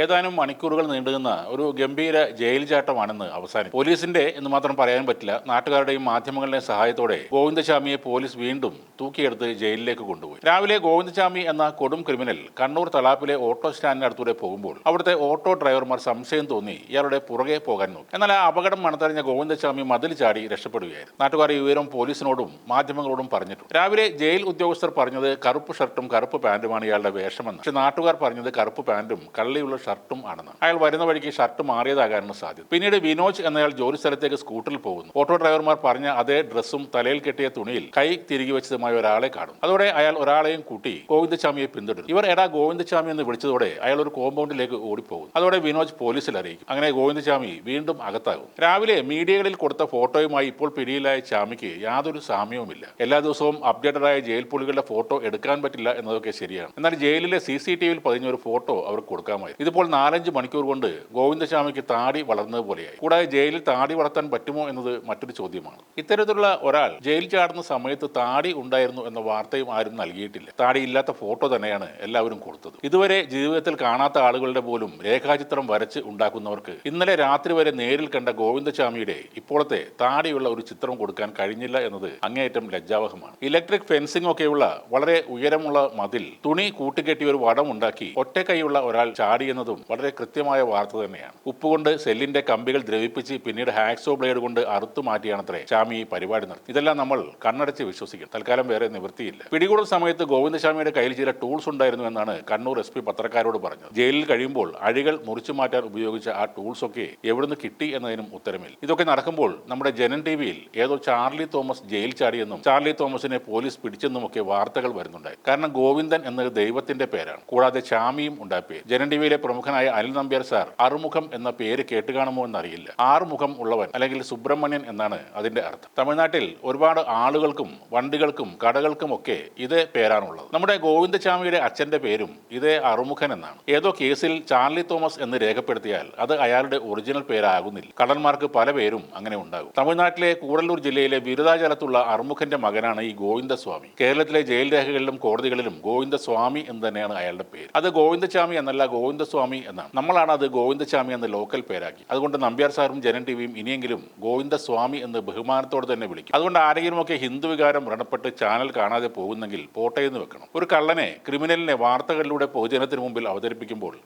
ഏതാനും മണിക്കൂറുകൾ നീണ്ടുന്ന ഒരു ഗംഭീര ജയിൽ ചാട്ടമാണെന്ന് അവസാനം പോലീസിന്റെ എന്ന് മാത്രം പറയാൻ പറ്റില്ല നാട്ടുകാരുടെയും മാധ്യമങ്ങളുടെയും സഹായത്തോടെ ഗോവിന്ദശാമിയെ പോലീസ് വീണ്ടും തൂക്കിയെടുത്ത് ജയിലിലേക്ക് കൊണ്ടുപോയി. രാവിലെ ഗോവിന്ദശാമി എന്ന കൊടും ക്രിമിനൽ കണ്ണൂർ തളാപ്പിലെ ഓട്ടോ സ്റ്റാൻഡിനടുത്തൂടെ പോകുമ്പോൾ അവിടുത്തെ ഓട്ടോ ഡ്രൈവർമാർ സംശയം തോന്നി ഇയാളുടെ പുറകെ പോകാൻ നോക്കി. എന്നാൽ ആ അപകടം മണത്തറിഞ്ഞ ഗോവിന്ദശാമി മതിൽ ചാടി രക്ഷപ്പെടുകയായിരുന്നു. നാട്ടുകാർ ഈ വിവരം പോലീസിനോടും മാധ്യമങ്ങളോടും പറഞ്ഞിട്ടു രാവിലെ ജയിൽ ഉദ്യോഗസ്ഥർ പറഞ്ഞത് കറുപ്പ് ഷർട്ടും കറുപ്പ് പാന്റുമാണ് ഇയാളുടെ വേഷമെന്ന്. പക്ഷെ നാട്ടുകാർ പറഞ്ഞത് കറുപ്പ് പാന്റും കള്ളിയുള്ള ഷർട്ടും ആണെന്ന്. അയാൾ വരുന്ന വഴിക്ക് ഷർട്ട് മാറിയതാകാനാണ് സാധ്യത. പിന്നീട് വിനോജ് എന്നയാൾ ജോലി സ്ഥലത്തേക്ക് സ്കൂട്ടറിൽ പോകുന്നു. ഓട്ടോ ഡ്രൈവർമാർ പറഞ്ഞ അതേ ഡ്രസ്സും തലയിൽ കെട്ടിയ തുണിയിൽ കൈ തിരികെ വെച്ചതുമായ ഒരാളെ കാണും അതോടെ അയാൾ ഒരാളെയും കൂട്ടി ഗോവിന്ദസ്വാമിയെ പിന്തുടരും ഇവർ എടാ ഗോവിന്ദസ്വാമി എന്ന് വിളിച്ചതോടെ അയാൾ ഒരു കോമ്പൗണ്ടിലേക്ക് ഓടിപ്പോകും അതോടെ വിനോജ് പോലീസിൽ അറിയിക്കും. അങ്ങനെ ഗോവിന്ദസ്വാമി വീണ്ടും അകത്താകും രാവിലെ മീഡിയകളിൽ കൊടുത്ത ഫോട്ടോയുമായി ഇപ്പോൾ പിടിയിലായ ചാമിക്ക് യാതൊരു സാമ്യവുമില്ല. എല്ലാ ദിവസവും അപ്ഡേറ്റഡായ ജയിൽ പുള്ളികളുടെ ഫോട്ടോ എടുക്കാൻ പറ്റില്ല എന്നതൊക്കെ ശരിയാണ്. എന്നാൽ ജയിലിലെ സി സി ടി വിയിൽ പതിഞ്ഞ ഒരു ഫോട്ടോ അവർക്ക് കൊടുക്കാമായിരുന്നു. ഇതിപ്പോൾ നാലഞ്ച് മണിക്കൂർ കൊണ്ട് ഗോവിന്ദസ്വാമിക്ക് താടി വളർന്നത് പോലെയായി. കൂടാതെ ജയിലിൽ താടി വളർത്താൻ പറ്റുമോ എന്നത് മറ്റൊരു ചോദ്യമാണ്. ഇത്തരത്തിലുള്ള ഒരാൾ ജയിലിൽ ചാടുന്ന സമയത്ത് താടി ഉണ്ടായിരുന്നു എന്ന വാർത്തയും ആരും നൽകിയിട്ടില്ല. താടിയില്ലാത്ത ഫോട്ടോ തന്നെയാണ് എല്ലാവരും കൊടുത്തത്. ഇതുവരെ ജീവിതത്തിൽ കാണാത്ത ആളുകളുടെ പോലും രേഖാചിത്രം വരച്ച് ഉണ്ടാക്കുന്നവർക്ക് ഇന്നലെ രാത്രി വരെ നേരിൽ കണ്ട ഗോവിന്ദസ്വാമിയുടെ ഇപ്പോഴത്തെ താടിയുള്ള ഒരു ചിത്രം കൊടുക്കാൻ കഴിഞ്ഞില്ല എന്നത് അങ്ങേയറ്റം ലജ്ജാവഹമാണ്. ഇലക്ട്രിക് ഫെൻസിംഗ് ഒക്കെയുള്ള വളരെ ഉയരമുള്ള മതിൽ തുണി കൂട്ടിക്കെട്ടി ഒരു വടം ഉണ്ടാക്കി ഒറ്റ കൈയുള്ള ഒരാൾ ചാടി എന്നതും വളരെ കൃത്യമായ വാർത്ത തന്നെയാണ്. ഉപ്പുകൊണ്ട് സെല്ലിന്റെ കമ്പികൾ ദ്രവിപ്പിച്ച് പിന്നീട് ഹാക്സോ ബ്ലേഡ് കൊണ്ട് അറുത്തു മാറ്റിയാണത്രേ ചാമി പരിപാടി നടത്തി. ഇതെല്ലാം നമ്മൾ കണ്ണടച്ച് വിശ്വസിക്കും തൽക്കാലം വേറെ നിവൃത്തിയില്ല. പിടികൂടൽ സമയത്ത് ഗോവിന്ദശാമിയുടെ കയ്യിൽ ചില ടൂൾസ് ഉണ്ടായിരുന്നു എന്നാണ് കണ്ണൂർ എസ് പി പത്രക്കാരോട് പറഞ്ഞത്. ജയിലിൽ കഴിയുമ്പോൾ അഴികൾ മുറിച്ചു മാറ്റാൻ ഉപയോഗിച്ച ആ ടൂൾസ് ഒക്കെ എവിടുന്ന് കിട്ടി എന്നതിനും ഉത്തരമില്ല. ഇതൊക്കെ നടക്കുമ്പോൾ നമ്മുടെ ജനൻ ടിവിയിൽ ഏതോ ചാർലി തോമസ് ജയിൽ ചാടിയെന്നും ചാർലി തോമസിനെ പോലീസ് പിടിച്ചെന്നും ഒക്കെ വാർത്തകൾ വരുന്നുണ്ടായി. കാരണം ഗോവിന്ദൻ എന്നത് ദൈവത്തിന്റെ പേരാണ്. കൂടാതെ ചാമിയും ഉണ്ടായ. പേര് ജനൻ ടി വിയിലെ പ്രമുഖനായ അനിൽ നമ്പ്യാർ സാർ അറുമുഖം എന്ന പേര് കേട്ടുകാണുമോ എന്നറിയില്ല. ആറുമുഖം ഉള്ളവൻ അല്ലെങ്കിൽ സുബ്രഹ്മണ്യൻ എന്നാണ് അതിന്റെ അർത്ഥം. തമിഴ്നാട്ടിൽ ഒരുപാട് ആളുകൾക്കും വണ്ടികൾക്കും കടകൾക്കും ഒക്കെ ഇതേ പേരാണുള്ളത്. നമ്മുടെ ഗോവിന്ദസ്വാമിയുടെ അച്ഛന്റെ പേരും ഇതേ അറുമുഖൻ എന്നാണ്. ഏതോ കേസിൽ ചാർലി തോമസ് എന്ന് രേഖപ്പെടുത്തിയാൽ അത് അയാളുടെ ഒറിജിനൽ പേരാകുന്നില്ല. കടന്മാർക്ക് പല പേരും അങ്ങനെ ഉണ്ടാകും. തമിഴ്നാട്ടിലെ കൂടല്ലൂർ ജില്ലയിലെ ബിരുദാചലത്തുള്ള അറുമുഖന്റെ മകനാണ് ഈ ഗോവിന്ദസ്വാമി. കേരളത്തിലെ ജയിൽ രേഖകളിലും കോടതികളിലും ഗോവിന്ദസ്വാമി എന്ന് തന്നെയാണ് അയാളുടെ പേര്. അത് ഗോവിന്ദസ്വാമി എന്നല്ല ഗോവിന്ദസ്വാമി എന്നാണ് നമ്മളാണ് അത് ഗോവിന്ദസ്വാമി എന്ന ലോക്കൽ പേരാക്കി. അതുകൊണ്ട് നമ്പ്യാർ സാറും ജനൻ ടിവിയും ഇനിയെങ്കിലും ഗോവിന്ദസ്വാമി എന്ന് ബഹുമാനത്തോടെ തന്നെ വിളിക്കും. അതുകൊണ്ട് ആരെങ്കിലുമൊക്കെ ഹിന്ദു വികാരം വ്രണപ്പെട്ട് ചാനൽ കാണാതെ പോകുന്നെങ്കിൽ പോട്ടെ എന്ന് വെക്കണം. ഒരു കള്ളനെ ക്രിമിനലിനെ വാർത്തകളിലൂടെ പൊതുജനത്തിന് മുമ്പിൽ അവതരിപ്പിക്കുമ്പോൾ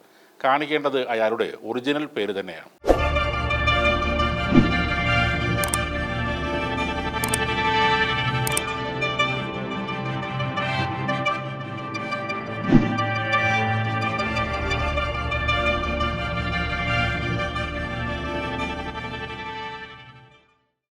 കാണിക്കേണ്ടത് അയാളുടെ ഒറിജിനൽ പേര് തന്നെയാണ്.